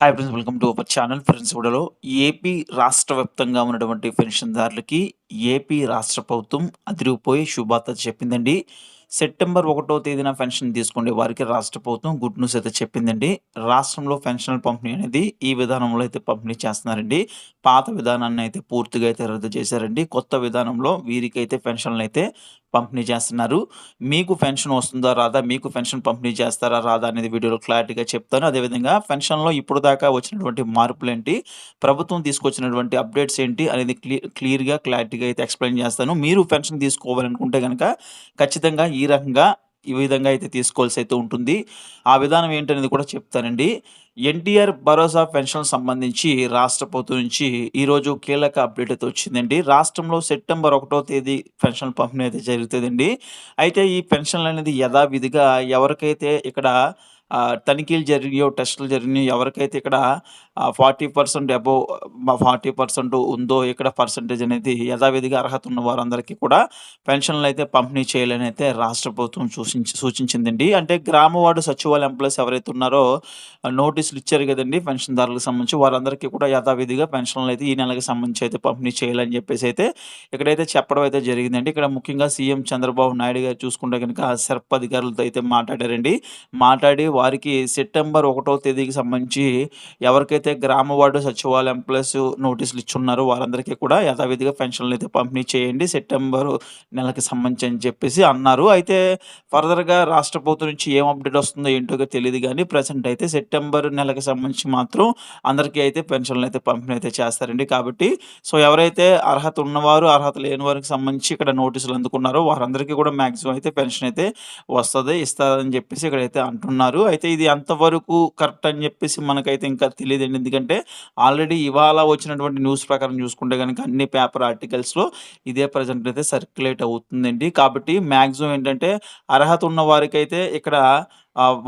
Hi friends welcome to our channel friends ఇప్పుడలో AP రాష్ట్ర వ్యాప్తంగా ఉన్నటువంటి పెన్షన్దారులకి ఏపీ రాష్ట్ర ప్రభుత్వం అదిరిగిపోయి శుభార్త చెప్పిందండి. సెప్టెంబర్ ఒకటో తేదీన పెన్షన్ తీసుకునే వారికి రాష్ట్ర ప్రభుత్వం గుడ్ న్యూస్ అయితే చెప్పిందండి. రాష్ట్రంలో పెన్షన్ల పంపిణీ అనేది ఈ విధానంలో అయితే పంపిణీ చేస్తున్నారండి. పాత విధానాన్ని అయితే పూర్తిగా అయితే రద్దు చేశారండి. కొత్త విధానంలో వీరికైతే పెన్షన్లు అయితే పంపిణీ చేస్తున్నారు. మీకు పెన్షన్ వస్తుందా రాదా? మీకు పెన్షన్ పంపిణీ చేస్తారా రాదా అనేది వీడియోలో క్లారిటీగా చెప్తాను. అదేవిధంగా పెన్షన్లో ఇప్పుడు దాకా వచ్చినటువంటి మార్పులు ఏంటి? ప్రభుత్వం తీసుకొచ్చినటువంటి అప్డేట్స్ ఏంటి? అనేది క్లియర్గా క్లారిటీగా అయితే ఎక్స్ప్లెయిన్ చేస్తాను. మీరు పెన్షన్ తీసుకోవాలనుకుంటే కనుక ఖచ్చితంగా ఈ రకంగా ఈ విధంగా అయితే తీసుకోవాల్సి అయితే ఉంటుంది. ఆ విధానం ఏంటనేది కూడా చెప్తానండి. ఎన్టీఆర్ భరోసా పెన్షన్ సంబంధించి రాష్ట్ర ప్రభుత్వం నుంచి ఈరోజు కీలక అప్డేట్ అయితే వచ్చిందండి. రాష్ట్రంలో సెప్టెంబర్ ఒకటో తేదీ పెన్షన్ పంపిణీ అయితే జరుగుతుందండి. అయితే ఈ పెన్షన్లు అనేది యథావిధిగా ఎవరికైతే ఇక్కడ తనిఖీలు జరిగినాయో టెస్టులు జరిగినాయో ఎవరికైతే ఇక్కడ forty percent above forty percent ఉందో ఇక్కడ పర్సంటేజ్ అనేది యథావిధిగా అర్హత ఉన్న వారందరికీ కూడా పెన్షన్లు అయితే పంపిణీ చేయాలని అయితే రాష్ట్ర ప్రభుత్వం సూచించి సూచించిందండి. అంటే గ్రామవాడు సచివాలయ ఎంప్లాయీస్ ఎవరైతే ఉన్నారో నోటీసులు ఇచ్చారు కదండి పెన్షన్దారులకు సంబంధించి వారందరికీ కూడా యథావిధిగా పెన్షన్లు అయితే ఈ నెలకి సంబంధించి అయితే పంపిణీ చేయాలని చెప్పేసి అయితే ఇక్కడైతే చెప్పడం అయితే జరిగిందండి. ఇక్కడ ముఖ్యంగా సీఎం చంద్రబాబు నాయుడు గారు చూసుకుంటే కనుక సర్ప అధికారులతో అయితే మాట్లాడారండి. మాట్లాడి వారికి సెప్టెంబర్ ఒకటో తేదీకి సంబంధించి ఎవరికైతే గ్రామ వార్డు సచివాలయం ప్లస్ నోటీసులు ఇచ్చున్నారో వారందరికీ కూడా యథావిధిగా పెన్షన్లు అయితే పంపిణీ చేయండి. సెప్టెంబర్ నెలకి సంబంధించి అని చెప్పేసి అన్నారు. అయితే ఫర్దర్గా రాష్ట్ర ప్రభుత్వం నుంచి ఏం అప్డేట్ వస్తుందో ఏంటో తెలియదు కానీ ప్రజెంట్ అయితే సెప్టెంబర్ నెలకి సంబంధించి మాత్రం అందరికీ అయితే పెన్షన్లు అయితే పంపిణీ అయితే చేస్తారండి. కాబట్టి సో ఎవరైతే అర్హత ఉన్నవారు అర్హత లేని వారికి సంబంధించి ఇక్కడ నోటీసులు అందుకున్నారో వారందరికీ కూడా మ్యాక్సిమం అయితే పెన్షన్ అయితే వస్తుంది ఇస్తారని చెప్పేసి ఇక్కడైతే అంటున్నారు. అయితే ఇది ఎంతవరకు కరెక్ట్ అని చెప్పేసి మనకైతే ఇంకా తెలియదండి. ఎందుకంటే ఆల్రెడీ ఇవాళ వచ్చినటువంటి న్యూస్ ప్రకారం చూసుకుంటే కనుక అన్ని పేపర్ ఆర్టికల్స్లో ఇదే ప్రజెంట్ అయితే సర్క్యులేట్ అవుతుందండి. కాబట్టి మ్యాక్సిమం ఏంటంటే అర్హత ఉన్న వారికైతే ఇక్కడ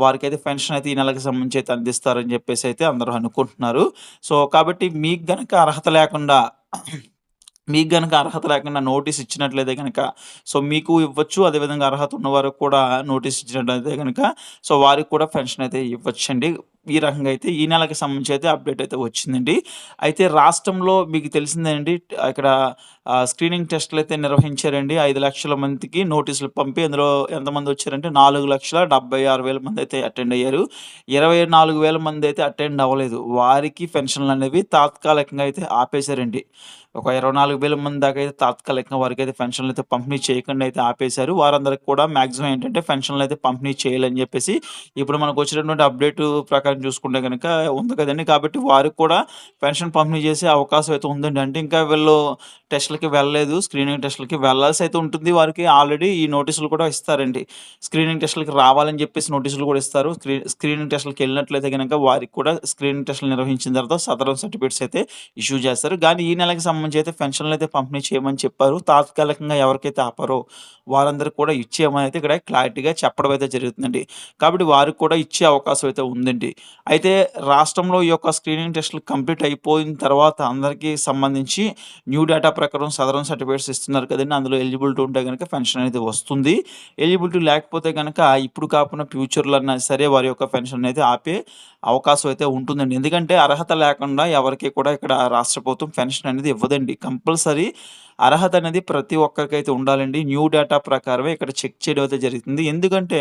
వారికైతే పెన్షన్ అయితే ఈ నెలకు సంబంధించి అయితే అందిస్తారని చెప్పేసి అయితే అందరూ అనుకుంటున్నారు. సో కాబట్టి మీకు గనక అర్హత లేకుండా మీకు కనుక అర్హత లేకుండా నోటీస్ ఇచ్చినట్లయితే కనుక సో మీకు ఇవ్వచ్చు. అదేవిధంగా అర్హత ఉన్న వారికి కూడా నోటీస్ ఇచ్చినట్లయితే కనుక సో వారికి కూడా పెన్షన్ అయితే ఇవ్వచ్చండి. ఈ రకంగా అయితే ఈ నెలకి సంబంధించి అయితే అప్డేట్ అయితే వచ్చిందండి. అయితే రాష్ట్రంలో మీకు తెలిసిందేనండి ఇక్కడ స్క్రీనింగ్ టెస్టులు అయితే నిర్వహించారండి. ఐదు లక్షల మందికి నోటీసులు పంపి అందులో ఎంతమంది వచ్చారంటే నాలుగు లక్షల డెబ్బై ఆరు వేల మంది అయితే అటెండ్ అయ్యారు. ఇరవై నాలుగు వేల మంది అయితే అటెండ్ అవ్వలేదు. వారికి పెన్షన్లు అనేవి తాత్కాలికంగా అయితే ఆపేశారండి. ఒక ఇరవై నాలుగు వేల మంది దాకా అయితే తాత్కాలికంగా వారికి అయితే పెన్షన్లు అయితే పంపిణీ చేయకుండా అయితే ఆపేశారు. వారందరికి కూడా మాక్సిమం ఏంటంటే పెన్షన్లు అయితే పంపిణీ చేయాలని చెప్పేసి ఇప్పుడు మనకు వచ్చినటువంటి అప్డేట్ ప్రకారం చూసుకుంటే కనుక ఉంది కదండి. కాబట్టి వారికి కూడా పెన్షన్ పంపిణీ చేసే అవకాశం అయితే ఉందండి. అంటే ఇంకా వీళ్ళు టెస్టులకి వెళ్ళలేదు స్క్రీనింగ్ టెస్టులకి వెళ్ళాల్సి అయితే ఉంటుంది. వారికి ఆల్రెడీ ఈ నోటీసులు కూడా ఇస్తారండి. స్క్రీనింగ్ టెస్టులకి రావాలని చెప్పేసి నోటీసులు కూడా ఇస్తారు. స్క్రీ స్క్రీనింగ్ టెస్టులకి వెళ్ళినట్లయితే కనుక వారికి కూడా స్క్రీనింగ్ టెస్టులు నిర్వహించిన తర్వాత సదరం సర్టిఫికేట్స్ అయితే ఇష్యూ చేస్తారు. కానీ ఈ నెలకి సంబంధించి అయితే పెన్షన్లు అయితే పంపిణీ చేయమని చెప్పారు. తాత్కాలికంగా ఎవరికైతే ఆపారో వారందరూ కూడా ఇచ్చేయమని అయితే ఇక్కడ క్లారిటీగా చెప్పడం అయితే జరుగుతుందండి. కాబట్టి వారికి కూడా ఇచ్చే అవకాశం అయితే ఉందండి. అయితే రాష్ట్రంలో ఈ యొక్క స్క్రీనింగ్ టెస్టులు కంప్లీట్ అయిపోయిన తర్వాత అందరికీ సంబంధించి న్యూ డేటా ప్రకారం సదరన్ సర్టిఫికేట్స్ ఇస్తున్నారు కదండి. అందులో ఎలిజిబిలిటీ ఉంటే కనుక పెన్షన్ అనేది వస్తుంది. ఎలిజిబిలిటీ లేకపోతే కనుక ఇప్పుడు కాకుండా ఫ్యూచర్లో అన్నా సరే వారి యొక్క పెన్షన్ అయితే ఆపే అవకాశం అయితే ఉంటుందండి. ఎందుకంటే అర్హత లేకుండా ఎవరికి కూడా ఇక్కడ రాష్ట్ర ప్రభుత్వం పెన్షన్ అనేది ఇవ్వదండి. కంపల్సరీ అర్హత అనేది ప్రతి ఒక్కరికైతే ఉండాలండి. న్యూ డేటా ప్రకారమే ఇక్కడ చెక్ చేయడం అయితే జరుగుతుంది. ఎందుకంటే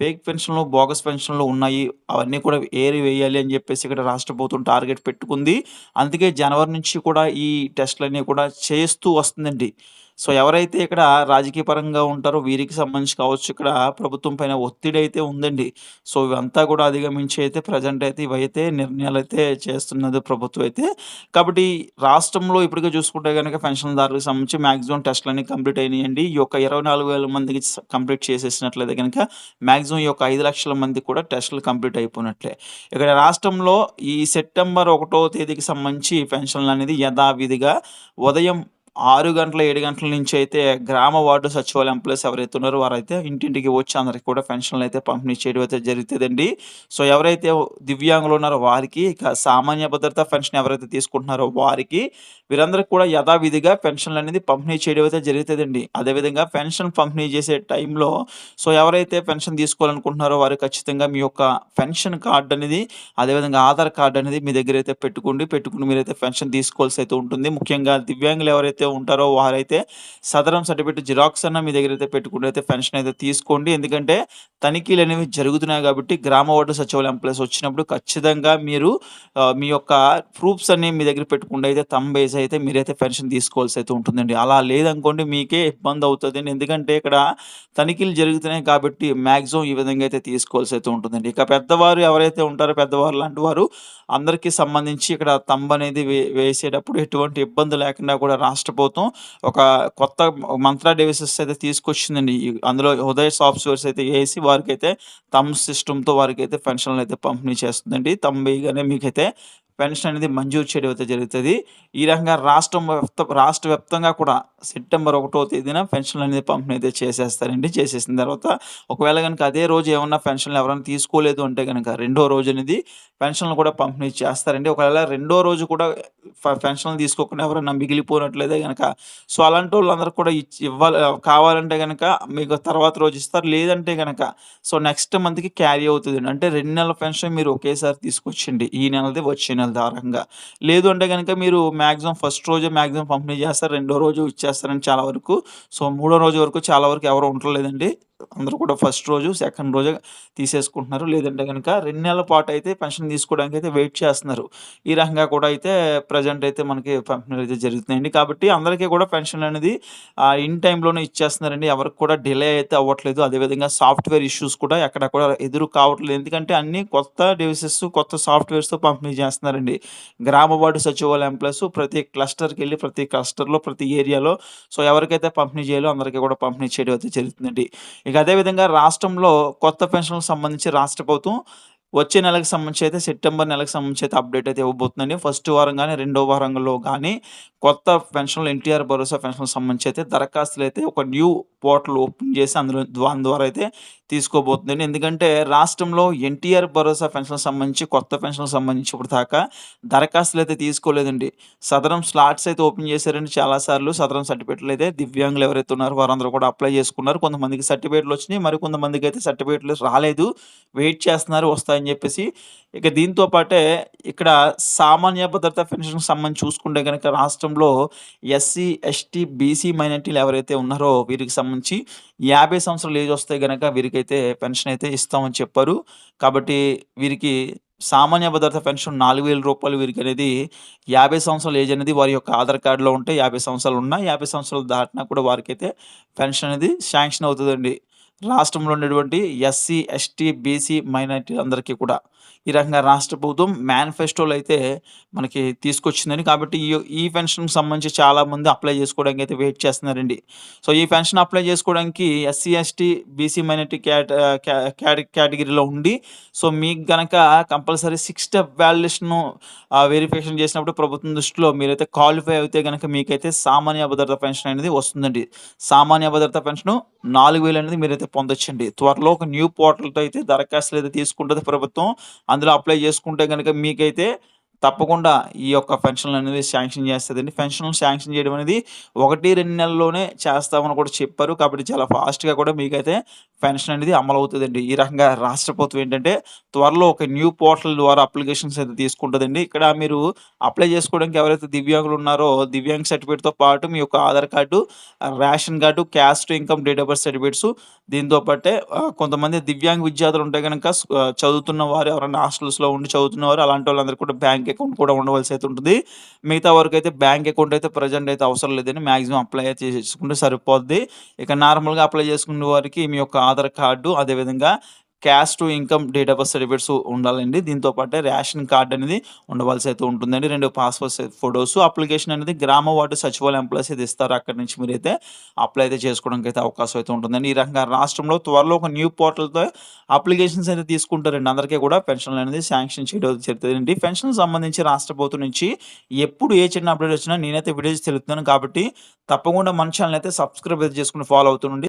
ఫేక్ పెన్షన్లు బోగస్ పెన్షన్లు ఉన్నాయి. అవన్నీ కూడా ఏరి వేయాలి అని చెప్పేసి ఇక్కడ రాష్ట్ర ప్రభుత్వం టార్గెట్ పెట్టుకుంది. అందుకే జనవరి నుంచి కూడా ఈ టెస్ట్లన్నీ కూడా చేస్తూ వస్తుందండి. సో ఎవరైతే ఇక్కడ రాజకీయ పరంగా ఉంటారో వీరికి సంబంధించి కావచ్చు ఇక్కడ ప్రభుత్వం పైన ఒత్తిడి అయితే ఉందండి. సో ఇవంతా కూడా అధిగమించి అయితే ప్రజెంట్ అయితే ఇవైతే నిర్ణయాలు అయితే చేస్తున్నది ప్రభుత్వం అయితే. కాబట్టి రాష్ట్రంలో ఇప్పటికే చూసుకుంటే కనుక పెన్షన్దారులకు సంబంధించి మాక్సిమం టెస్టులన్నీ కంప్లీట్ అయినాయండి. ఈ యొక్క ఇరవై నాలుగు వేల మందికి కంప్లీట్ చేసేసినట్లయితే కనుక మ్యాక్సిమం ఈ యొక్క ఐదు లక్షల మంది కూడా టెస్టులు కంప్లీట్ అయిపోయినట్లే. ఇక్కడ రాష్ట్రంలో ఈ సెప్టెంబర్ ఒకటో తేదీకి సంబంధించి పెన్షన్లు అనేది యథావిధిగా ఉదయం ఆరు గంటల, ఏడు గంటల నుంచి అయితే గ్రామ వార్డు సచివాలయం ఎంప్లాయీస్ ఎవరైతే ఉన్నారో వారైతే ఇంటింటికి వచ్చి అందరికి కూడా పెన్షన్లు అయితే పంపిణీ చేయడం అయితే జరుగుతుందండి సో, ఎవరైతే దివ్యాంగులు ఉన్నారో వారికి, ఇక సామాన్య భద్రత పెన్షన్ ఎవరైతే తీసుకుంటున్నారో వారికి, వీరందరికీ కూడా యథావిధిగా పెన్షన్‌లనేది పంపిణీ చేయడం అయితే జరుగుతుందండి అదేవిధంగా పెన్షన్ పంపిణీ చేసే టైంలో సో, ఎవరైతే పెన్షన్ తీసుకోవాలనుకుంటున్నారో వారు ఖచ్చితంగా మీ యొక్క పెన్షన్ కార్డు అనేది, అదేవిధంగా ఆధార్ కార్డు అనేది మీ దగ్గర అయితే పెట్టుకోండి. పెట్టుకుని మీరైతే పెన్షన్ తీసుకోవాల్సి అయితే ఉంటుంది. ముఖ్యంగా దివ్యాంగులు ఎవరైతే ఉంటారో వారైతే సదరం సర్టిఫికేట్ జిరాక్స్ అన్న మీ దగ్గర అయితే పెట్టుకుంటే అయితే పెన్షన్ అయితే తీసుకోండి. ఎందుకంటే తనిఖీలు అనేవి జరుగుతున్నాయి కాబట్టి గ్రామ వార్డు సచివాలయం ఎంప్లాయీస్ వచ్చినప్పుడు ఖచ్చితంగా మీరు మీ యొక్క ప్రూఫ్స్ అన్నీ మీ దగ్గర పెట్టుకుంటే అయితే తమ్ బేస్ అయితే మీరైతే పెన్షన్ తీసుకోవాల్సి అయితే ఉంటుందండి. అలా లేదనుకోండి మీకే ఇబ్బంది అవుతుంది ఎందుకంటే ఇక్కడ తనిఖీలు జరుగుతున్నాయి కాబట్టి మాక్సిమం ఈ విధంగా అయితే తీసుకోవాల్సి అయితే ఉంటుందండి. ఇక పెద్దవారు ఎవరైతే ఉంటారో పెద్దవారు లాంటి వారు అందరికీ సంబంధించి ఇక్కడ థంబ్ అనేది వే వేసేటప్పుడు ఎటువంటి ఇబ్బంది లేకుండా కూడా రాష్ట్ర ప్రభుత్వం ఒక కొత్త మంత్రా డివైసెస్ అయితే తీసుకొచ్చిందండి. అందులో ఉదయ సాఫ్ట్‌వేర్స్ అయితే వేసి వారికైతే తమ్ సిస్టమ్‌తో వారికైతే పెన్షన్‌లయితే పంపిణీ చేస్తుందండి. తమ్ వేయగానే మీకైతే పెన్షన్ అనేది మంజూరు చేయడం అయితే జరుగుతుంది ఈ రకంగా రాష్ట్రం రాష్ట్ర వ్యాప్తంగా కూడా సెప్టెంబర్ ఒకటో తేదీన పెన్షన్‌లనేది పంపిణీ అయితే చేసేస్తారండి. చేసేసిన తర్వాత ఒకవేళ కనుక అదే రోజు ఏమన్నా పెన్షన్‌లు ఎవరైనా తీసుకోలేదు అంటే కనుక రెండో రోజు అనేది పెన్షన్‌లు కూడా పంపిణీ చేస్తారండి. ఒకవేళ రెండో రోజు కూడా పెన్షన్‌లు తీసుకోకుండా ఎవరైనా మిగిలిపోయినట్లయితే కనుక సో, అలాంటోళ్ళందరికి కూడా ఇచ్చి ఇవ్వాలి కావాలంటే కనుక మీకు తర్వాత రోజు ఇస్తారు. లేదంటే కనుక సో, నెక్స్ట్ మంత్‌కి క్యారీ అవుతుంది అంటే రెండు నెలల పెన్షన్ మీరు ఒకేసారి తీసుకొచ్చండి ఈ నెలది, వచ్చిన సిగ్నల్ ఆ లేదు అంటే కనుక మీరు మ్యాక్సిమం ఫస్ట్ రోజే మ్యాక్సిమం పంపిణీ చేస్తారు. రెండో రోజు ఇచ్చేస్తారని చాలా వరకు. సో, మూడో రోజు వరకు చాలా వరకు ఎవరు ఉండలేదండి అందరూ కూడా ఫస్ట్ రోజు, సెకండ్ రోజే తీసేసుకుంటున్నారు. లేదంటే గనక రెండు నెలల పాటు అయితే పెన్షన్ తీసుకోవడానికి అయితే వెయిట్ చేస్తున్నారు. ఈ రకంగా కూడా అయితే ప్రెజెంట్ అయితే మనకి పంపిణీలు అయితే జరుగుతున్నాయండి. కాబట్టి అందరికీ కూడా పెన్షన్ అనేది ఇన్ టైంలోనే ఇచ్చేస్తున్నారండి. ఎవరికి కూడా డిలే అయితే అవ్వట్లేదు. అదేవిధంగా సాఫ్ట్‌వేర్ ఇష్యూస్ కూడా ఎక్కడ కూడా ఎదురు కావట్లేదు. ఎందుకంటే అన్ని కొత్త డివైసెస్, కొత్త సాఫ్ట్‌వేర్స్‌తో పంపిణీ చేస్తున్నారండి. గ్రామ వార్డు సచివాలయం ఎంప్లాయీస్ ప్రతి క్లస్టర్కి వెళ్ళి ప్రతి క్లస్టర్‌లో, ప్రతి ఏరియాలో సో, ఎవరికైతే పంపిణీ చేయాలో అందరికీ కూడా పంపిణీ చేయడం అయితే జరుగుతుందండి. ఇక అదే విధంగా రాష్ట్రంలో కొత్త పెన్షన్‌లకు సంబంధించి రాష్ట్ర ప్రభుత్వం వచ్చే నెలకు సంబంధించి అయితే సెప్టెంబర్ నెలకు సంబంధించి అయితే అప్డేట్ అయితే ఇవ్వబోతుందండి. ఫస్ట్ వారం కానీ రెండో వారంలో కానీ కొత్త పెన్షన్‌లు ఎన్టీఆర్ భరోసా పెన్షన్‌లకు సంబంధించి అయితే దరఖాస్తులు అయితే ఒక న్యూ పోర్టల్ ఓపెన్ చేసి అందులో దాని ద్వారా అయితే తీసుకోబోతుందండి. ఎందుకంటే రాష్ట్రంలో ఎన్టీఆర్ భరోసా పెన్షన్‌లకు సంబంధించి కొత్త పెన్షన్‌లకు సంబంధించి దాకా దరఖాస్తులు అయితే తీసుకోలేదండి. సదరం స్లాట్స్ అయితే ఓపెన్ చేశారండి చాలా సార్లు. సదరం సర్టిఫికేట్‌లు అయితే దివ్యాంగులు ఎవరైతే ఉన్నారో వారందరూ కూడా అప్లై చేసుకున్నారు. కొంతమందికి సర్టిఫికేట్‌లు వచ్చినాయి. మరి కొంతమందికి అయితే సర్టిఫికేట్‌లు రాలేదు. వెయిట్ చేస్తున్నారు వస్తాయని చెప్పేసి. ఇక దీంతో పాటే ఇక్కడ సామాన్య భద్రత పెన్షన్‌కి సంబంధించి చూసుకుంటే కనుక రాష్ట్రం రాష్ట్రంలో ఎస్సీ, ఎస్టీ, బీసీ మైనారిటీలు ఎవరైతే ఉన్నారో వీరికి సంబంధించి యాభై సంవత్సరాలు ఏజ్ వస్తే గనక వీరికైతే పెన్షన్ అయితే ఇస్తామని చెప్పారు. కాబట్టి వీరికి సామాన్య భద్రత పెన్షన్ రూ. 4000 వీరికనేది 50 సంవత్సరాల ఏజ్ అనేది వారి యొక్క ఆధార్ కార్డులో ఉంటే 50 సంవత్సరాలు ఉన్నా, 50 సంవత్సరాలు దాటినా కూడా వారికైతే పెన్షన్ అనేది శాంక్షన్ అవుతుందండి రాష్ట్రంలో ఉండేటువంటి ఎస్సీ, ఎస్టీ, బీసీ మైనారిటీలందరికీ కూడా. ఈ రకంగా రాష్ట్ర ప్రభుత్వం మేనిఫెస్టోలు అయితే మనకి తీసుకొచ్చిందండి. కాబట్టి ఈ ఈ పెన్షన్‌కి సంబంధించి చాలామంది అప్లై చేసుకోవడానికి అయితే వెయిట్ చేస్తున్నారండి. సో, ఈ పెన్షన్ అప్లై చేసుకోవడానికి SC, ST, BC minority cat క్యాటగిరీలో కేటగిరీలో ఉండి సో, మీకు గనక compulsory six step validation verification చేసినప్పుడు ప్రభుత్వం దృష్టిలో మీరైతే క్వాలిఫై అయితే గనక మీకైతే సామాన్య భద్రత పెన్షన్ అనేది వస్తుందండి. సామాన్య భద్రత పెన్షను 4000 అనేది మీరైతే పొందొచ్చండి. త్వరలో ఒక న్యూ పోర్టల్‌తో అయితే దరఖాస్తులు అయితే తీసుకుంటుంది ప్రభుత్వం. అందులో అప్లై చేసుకుంటే కనుక మీకైతే తప్పకుండా ఈ యొక్క పెన్షన్‌లు అనేది శాంక్షన్ చేస్తుందండి పెన్షన్‌లు శాంక్షన్ చేయడం అనేది 1, 2 నెలల్లోనే చేస్తామని కూడా చెప్పారు. కాబట్టి చాలా ఫాస్ట్‌గా కూడా మీకైతే పెన్షన్ అనేది అమలవుతదండి. ఈ రకంగా రాష్ట్ర ప్రభుత్వం ఏంటంటే త్వరలో ఒక న్యూ పోర్టల్ ద్వారా అప్లికేషన్స్ అయితే తీసుకుంటుందండి ఇక్కడ మీరు అప్లై చేసుకోవడానికి ఎవరైతే దివ్యాంగులు ఉన్నారో దివ్యాంగ్ సర్టిఫికేట్‌తో పాటు మీ యొక్క Aadhaar card, ration card, caste income, date of birth certificates దీంతో పాటే కొంతమంది దివ్యాంగ్ విద్యార్థులు ఉంటే కనుక చదువుతున్న వారు ఎవరైనా హాస్టల్స్‌లో ఉండి చదువుతున్నవారు వాళ్ళందరూ కూడా బ్యాంక్ అకౌంట్ కూడా ఉండవలసి అయితే ఉంటుంది. మిగతా వరకు అయితే బ్యాంక్ అకౌంట్ అయితే ప్రెజెంట్ అయితే అవసరం లేదని మాక్సిమం అప్లై అయితే చేసుకుంటే సరిపోద్ది. ఇక నార్మల్‌గా అప్లై చేసుకునే వారికి మీ యొక్క ఆధార్ కార్డు, అదేవిధంగా caste, income, date of birth certificates ఉండాలండి. దీంతో పాటే రేషన్ కార్డ్ అనేది ఉండవలసి అయితే ఉంటుందండి. రెండు పాస్‌పోర్ట్ సైజ్ అప్లికేషన్ అనేది గ్రామ వార్డు సచివాలయం ఎంప్లాయీస్ అయితే ఇస్తారు. అక్కడి నుంచి మీరైతే అప్లై అయితే చేసుకోవడానికి అయితే అవకాశం అయితే ఉంటుందండి. ఈ రకంగా రాష్ట్రంలో త్వరలో ఒక న్యూ పోర్టల్‌తో అప్లికేషన్స్ అయితే తీసుకుంటారండి. అందరికీ కూడా పెన్షన్‌లు అనేది శాంక్షన్ చేయడం జరుగుతుందండి పెన్షన్ సంబంధించి రాష్ట్ర ప్రభుత్వం నుంచి ఎప్పుడు ఏ చిన్న అప్డేట్ వచ్చినా నేనైతే వీడియోస్ తెలుపుతున్నాను కాబట్టి తప్పకుండా మన ఛానల్ అయితే సబ్స్క్రైబ్ అయితే చేసుకుని ఫాలో అవుతుండండి.